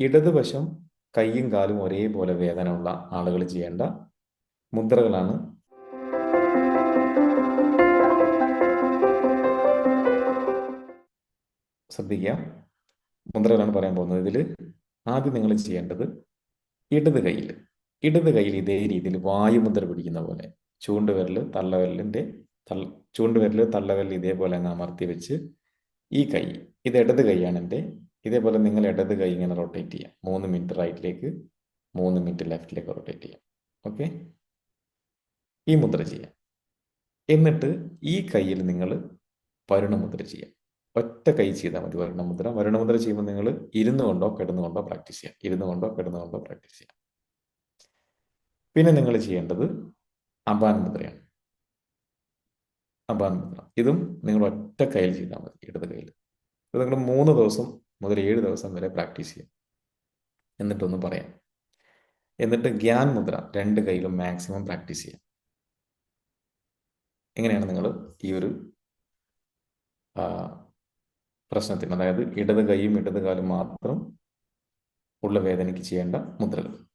ഇടതുവശം കൈയും കാലും ഒരേപോലെ വേദന ഉള്ള ആളുകൾ ചെയ്യേണ്ട മുദ്രകളാണ് ശ്രദ്ധിക്കുക. മുദ്രകളാണ് പറയാൻ പോകുന്നത്. ഇതിൽ ആദ്യം നിങ്ങൾ ചെയ്യേണ്ടത് ഇടത് കയ്യിൽ ഇടത് കയ്യിൽ ഇതേ രീതിയിൽ വായുമുദ്ര പിടിക്കുന്ന പോലെ ചൂണ്ടുവിരൽ തള്ളവിരലിന്റെ തള്ള ചൂണ്ടുവിരൽ തള്ളവിരൽ ഇതേപോലെ അങ്ങ് അമർത്തി വെച്ച് ഈ കൈ ഇത് ഇടത് കൈയാണ് എന്റെ ഇതേപോലെ നിങ്ങൾ ഇടത് കൈ ഇങ്ങനെ റൊട്ടേറ്റ് ചെയ്യാം. മൂന്ന് മിനിറ്റ് റൈറ്റിലേക്ക് മൂന്ന് മിനിറ്റ് ലെഫ്റ്റിലേക്ക് റൊട്ടേറ്റ് ചെയ്യാം. ഓക്കെ ഈ മുദ്ര ചെയ്യാം. എന്നിട്ട് ഈ കയ്യിൽ നിങ്ങൾ വരുണമുദ്ര ചെയ്യാം. ഒറ്റ കൈ ചെയ്താൽ മതി വരുണമുദ്ര. വരുണമുദ്ര ചെയ്യുമ്പോൾ നിങ്ങൾ ഇരുന്നു കൊണ്ടോ കിടന്നുകൊണ്ടോ പ്രാക്ടീസ് ചെയ്യാം. ഇരുന്നു കൊണ്ടോ കിടന്നുകൊണ്ടോ പ്രാക്ടീസ് ചെയ്യാം. പിന്നെ നിങ്ങൾ ചെയ്യേണ്ടത് അപാൻ മുദ്രയാണ് അപാൻ മുദ്ര ഇതും നിങ്ങൾ ഒറ്റ കയ്യിൽ ചെയ്താൽ മതി ഇടത് കയ്യിൽ ഇത് നിങ്ങൾ മൂന്ന് ദിവസം മുതൽ ഏഴ് ദിവസം വരെ പ്രാക്ടീസ് ചെയ്യാം. എന്നിട്ടൊന്ന് പറയാം. എന്നിട്ട് ഗ്യാൻ മുദ്ര രണ്ട് കയ്യിലും മാക്സിമം പ്രാക്ടീസ് ചെയ്യാം. എങ്ങനെയാണ് നിങ്ങൾ ഈ ഒരു പ്രശ്നത്തിന് അതായത് ഇടത് കൈയും ഇടത് കാലും മാത്രം ഉള്ള വേദനയ്ക്ക് ചെയ്യേണ്ട മുദ്രകൾ?